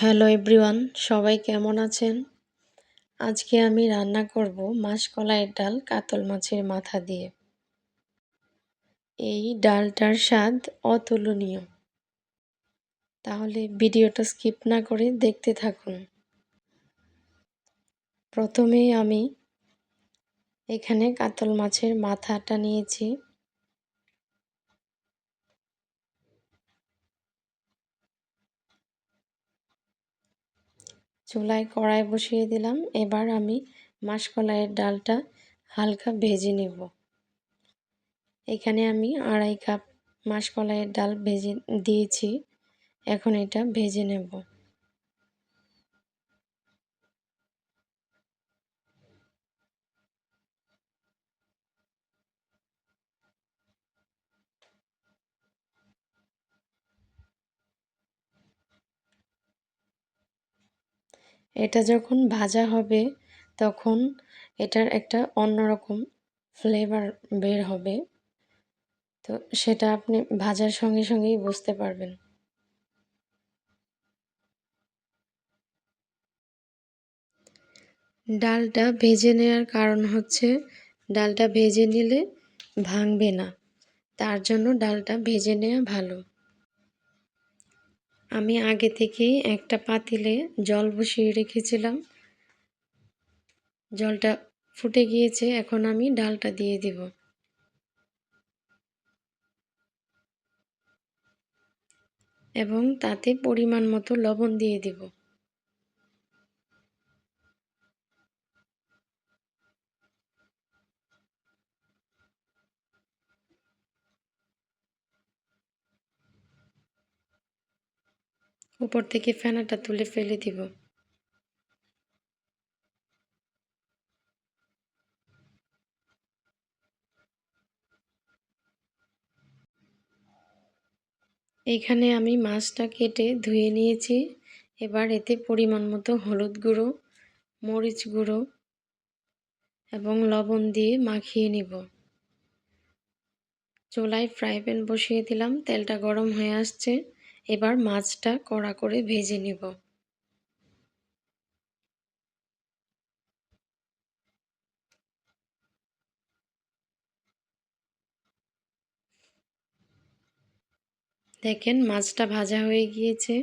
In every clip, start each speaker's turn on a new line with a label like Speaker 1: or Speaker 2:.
Speaker 1: Hello everyone, সবাই কেমন আছেন? আজকে আমি রান্না করব মাসকলাইয়ের ডাল কাতল মাছের মাথা দিয়ে। এই ডালটার স্বাদ অতুলনীয়। তাহলে ভিডিওটা স্কিপ না করে দেখতে থাকুন। প্রথমেই আমি এখানে কাতল মাছের মাথাটা নিয়েছি। চুলায় কড়াই বসিয়ে দিলাম। এবার আমি মাসকলাইয়ের ডালটা হালকা ভেজে নেব। এখানে আমি আড়াই কাপ মাসকলাইয়ের ডাল ভেজে দিয়েছি। এখন এটা ভেজে নেব। এটা যখন ভাজা হবে, তখন এটার একটা অন্যরকম ফ্লেভার বের হবে। তো সেটা আপনি ভাজার সঙ্গে সঙ্গেই বুঝতে পারবেন। ডালটা ভেজে নেওয়ার কারণ হচ্ছে, ডালটা ভেজে নিলে ভাঙবে না। তার জন্য ডালটা ভেজে নেওয়া ভালো। আমি আগে থেকেই একটা পাতিলে জল বসিয়ে রেখেছিলাম। জলটা ফুটে গিয়েছে, এখন আমি ডালটা দিয়ে দিব। এবং তাতে পরিমাণ মতো লবণ দিয়ে দিব। উপর থেকে ফেনাটা তুলে ফেলে দিব। এখানে আমি মাছটা কেটে ধুয়ে নিয়েছি। এবার এতে পরিমাণ মতো হলুদ গুঁড়ো, মরিচ গুঁড়ো এবং লবণ দিয়ে মাখিয়ে নিব। চুলায় ফ্রাই প্যান বসিয়ে দিলাম, তেলটা গরম হয়ে আসছে। এবার মাছটা কড়া করে ভেজে নিব। দেখেন মাছটা ভাজা হয়ে গিয়েছে।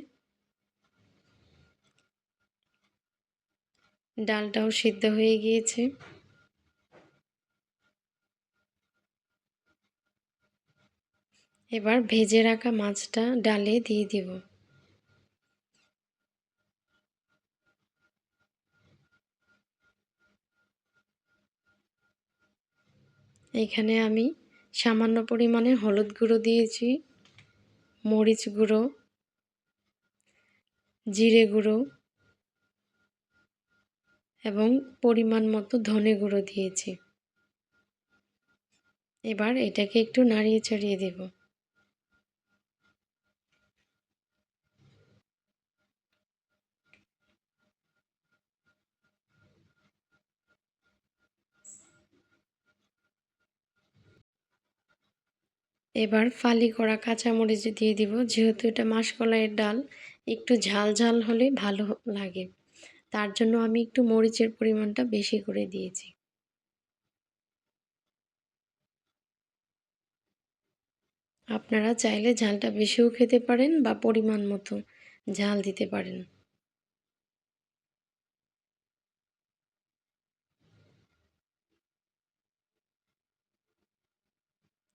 Speaker 1: ডালটাও সিদ্ধ হয়ে গিয়েছে। এবার ভেজে রাখা মাছটা ডালে দিয়ে দিব। এখানে আমি সামান্য পরিমাণে হলুদ গুঁড়ো দিয়েছি, মরিচ গুঁড়ো, জিরে গুঁড়ো এবং পরিমাণ মতো ধনে গুঁড়ো দিয়েছি। এবার এটাকে একটু নাড়িয়ে চাড়িয়ে দেব। এবার ফালি করা কাঁচামরিচ দিয়ে দিব। যেহেতু এটা মাসকলাইয়ের ডাল, একটু ঝাল ঝাল হলে ভালো লাগে। তার জন্য আমি একটু মরিচের পরিমাণটা বেশি করে দিয়েছি। আপনারা চাইলে ঝালটা বেশিও খেতে পারেন বা পরিমাণ মতো ঝাল দিতে পারেন।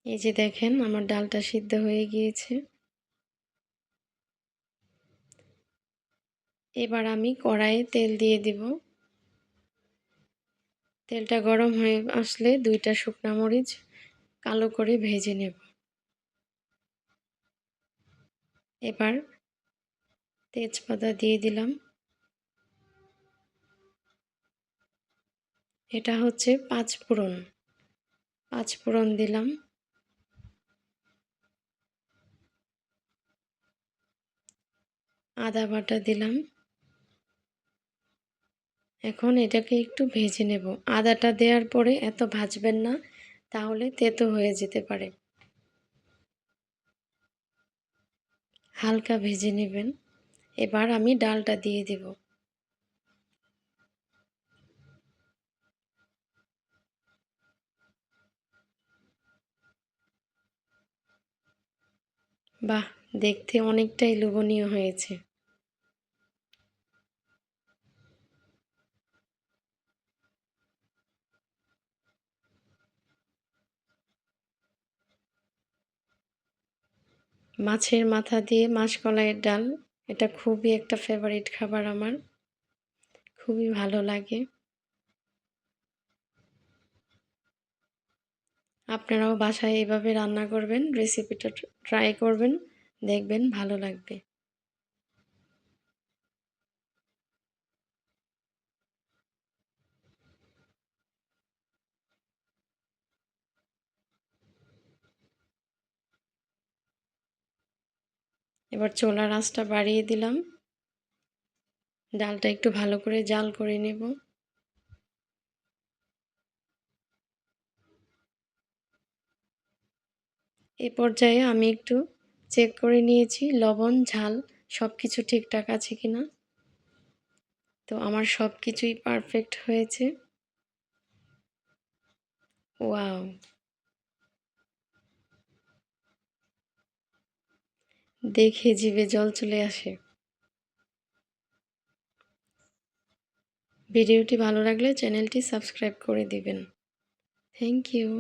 Speaker 1: এই যে দেখেন, আমার ডালটা সিদ্ধ হয়ে গিয়েছে। এবার আমি কড়াইয়ে তেল দিয়ে দিব। তেলটা গরম হয়ে আসলে দুইটা শুকনা মরিচ কালো করে ভেজে নেব। এবার তেজপাতা দিয়ে দিলাম। এটা হচ্ছে পাঁচ ফোড়ন পাঁচ ফোড়ন দিলাম। আদা বাটা দিলাম। এখন এটাকে একটু ভেজে নেব। আদাটা দেওয়ার পরে এত ভাজবেন না, তাহলে তেতো হয়ে যেতে পারে। হালকা ভেজে নেবেন। এবার আমি ডালটা দিয়ে দিব। বাহ! দেখতে অনেকটাই লোভনীয় হয়েছে। মাছের মাথা দিয়ে মাসকলাইয়ের ডাল, এটা খুবই একটা ফেভারিট খাবার আমার। খুবই ভালো লাগে। আপনারাও বাসায় এভাবে রান্না করবেন রেসিপিটা ট্রাই করবেন। দেখবেন ভালো লাগবে। এবার চোলা আঁচটা বাড়িয়ে দিলাম। ডালটা একটু ভালো করে জাল করে নেব। এ পর্যায়ে আমি একটু চেক করে নিয়েছি, লবণ, ঝাল সব কিছু ঠিকঠাক আছে কি না তো আমার সব কিছুই পারফেক্ট হয়েছে। ওয়াও দেখে জিভে জল চলে আসে। ভিডিওটি ভালো লাগলে চ্যানেলটি সাবস্ক্রাইব করে দিবেন। Thank you